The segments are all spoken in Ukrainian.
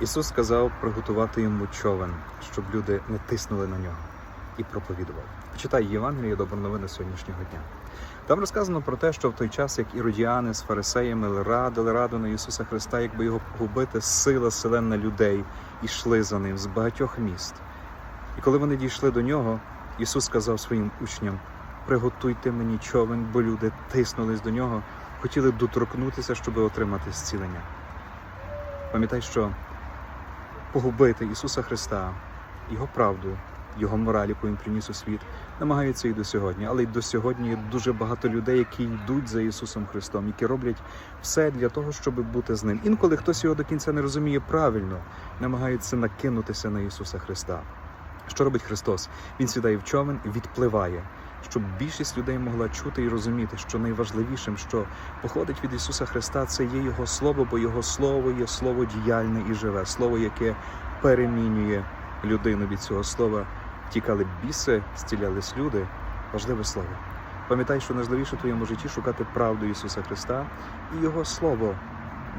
Ісус сказав приготувати йому човен, щоб люди не тиснули на нього, і проповідував. Читай Євангеліє новини сьогоднішнього дня. Там розказано про те, що в той час, як іродіани з фарисеями радили раду на Ісуса Христа, якби його погубити, сила селена людей ішли за ним з багатьох міст. І коли вони дійшли до нього, Ісус сказав своїм учням: приготуйте мені човен, бо люди тиснулись до нього, хотіли доторкнутися, щоб отримати зцілення. Пам'ятай, що погубити Ісуса Христа, Його правду, Його мораль, яку Він приніс у світ, намагаються і до сьогодні. Але й до сьогодні є дуже багато людей, які йдуть за Ісусом Христом, які роблять все для того, щоб бути з ним. Інколи хтось його до кінця не розуміє правильно, намагаються накинутися на Ісуса Христа. Що робить Христос? Він сідає в човен і відпливає, щоб більшість людей могла чути і розуміти, що найважливішим, що походить від Ісуса Христа, це є Його Слово, бо Його Слово є слово діяльне і живе, слово, яке перемінює людину від цього слова. Тікали біси, зцілялись люди. Важливе слово. Пам'ятай, що найважливіше в твоєму житті шукати правду Ісуса Христа і Його Слово.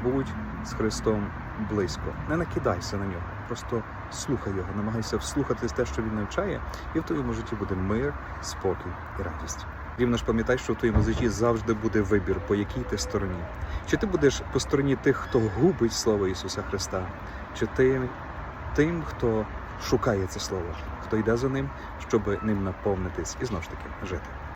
Будь з Христом близько. Не накидайся на нього, просто слухай його, намагайся вслухатись те, що він навчає, і в твоєму житті буде мир, спокій і радість. Рівно ж пам'ятай, що в твоєму житті завжди буде вибір, по якій ти стороні. Чи ти будеш по стороні тих, хто губить слово Ісуса Христа, чи ти тим, хто шукає це слово, хто йде за ним, щоб ним наповнитись і знову ж таки жити.